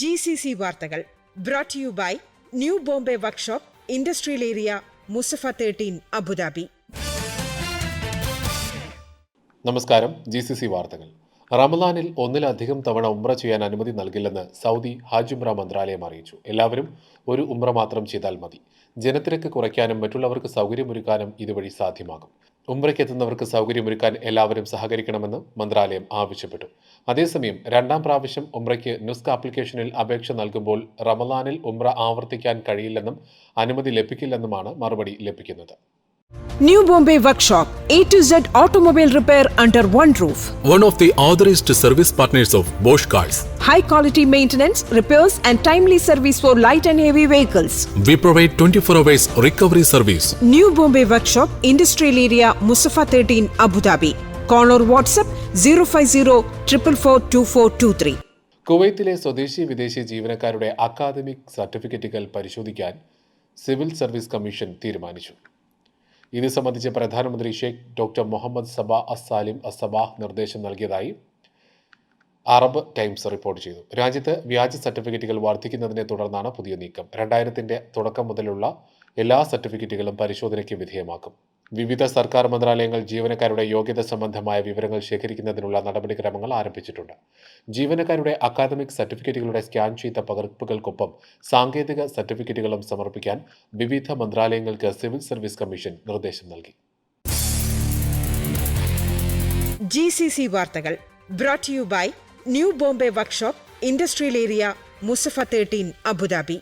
G C C വാർത്തകൾ brought you by new Bombay workshop industrial area Musaffah thirteen Abu Dhabi നമസ്കാരം G C C വാർത്തകൾ. റമദാനിൽ ഒന്നിലധികം തവണ ഉംറ ചെയ്യാൻ അനുമതി നൽകില്ലെന്ന് സൗദി ഹാജ് ഉംറ മന്ത്രാലയം അറിയിച്ചു. എല്ലാവരും ഒരു ഉംറ മാത്രം ചെയ്താൽ മതി. ജനത്തിരക്ക് കുറയ്ക്കാനും മറ്റുള്ളവർക്ക് സൗകര്യമൊരുക്കാനും ഇതുവഴി സാധ്യമാകും. ഉംറയ്ക്ക് എത്തുന്നവർക്ക് സൗകര്യമൊരുക്കാൻ എല്ലാവരും സഹകരിക്കണമെന്ന് മന്ത്രാലയം ആവശ്യപ്പെട്ടു. അതേസമയം രണ്ടാം പ്രാവശ്യം ഉംറയ്ക്ക് നുസ്ക് ആപ്ലിക്കേഷനിൽ അപേക്ഷ നൽകുമ്പോൾ റമദാനിൽ ഉംറ ആവർത്തിക്കാൻ കഴിയില്ലെന്നും അനുമതി ലഭിക്കില്ലെന്നുമാണ് മറുപടി ലഭിക്കുന്നത്. New Bombay workshop A to Z automobile repair under one roof one of the authorised service partners of Bosch cars high quality maintenance repairs and timely service for light and heavy vehicles we provide twenty four hours recovery service new Bombay workshop industrial area Musaffah thirteen Abu Dhabi call or WhatsApp zero five zero triple four two four two three കുവൈത്തിലെ സ്വദേശി വിദേശി ജീവനക്കാരുടെ academic സർട്ടിഫിക്കറ്റുകൾ പരിശോധിക്കാൻ civil service commission തീരുമാനിച്ചു. ഇത് സംബന്ധിച്ച് പ്രധാനമന്ത്രി Sheikh doctor Muhammad Sabah Al Salem Al Sabah നിർദ്ദേശം നൽകിയതായി അറബ് ടൈംസ് റിപ്പോർട്ട് ചെയ്തു. രാജ്യത്ത് വ്യാജ സർട്ടിഫിക്കറ്റുകൾ വർദ്ധിക്കുന്നതിനെ തുടർന്നാണ് പുതിയ നീക്കം. രണ്ടായിരത്തിന്റെ തുടക്കം മുതലുള്ള എല്ലാ സർട്ടിഫിക്കറ്റുകളും പരിശോധനയ്ക്ക് വിധേയമാക്കും. വിവിധ സർക്കാർ മന്ത്രാലയങ്ങൾ ജീവനക്കാരുടെ യോഗ്യത സംബന്ധമായ വിവരങ്ങൾ ശേഖരിക്കുന്നതിനുള്ള നടപടിക്രമങ്ങൾ ആരംഭിച്ചിട്ടുണ്ട്. ജീവനക്കാരുടെ അക്കാദമിക് സർട്ടിഫിക്കറ്റുകളുടെ സ്കാൻ ചെയ്ത പകർപ്പുകൾക്കൊപ്പം സാങ്കേതിക സർട്ടിഫിക്കറ്റുകളും സമർപ്പിക്കാൻ വിവിധ മന്ത്രാലയങ്ങൾക്ക് സിവിൽ സർവീസ് കമ്മീഷൻ നിർദ്ദേശം നൽകി. ജി സി സി വാർത്തകൾ brought you by new Bombay workshop industrial area Musaffah thirteen Abu Dhabi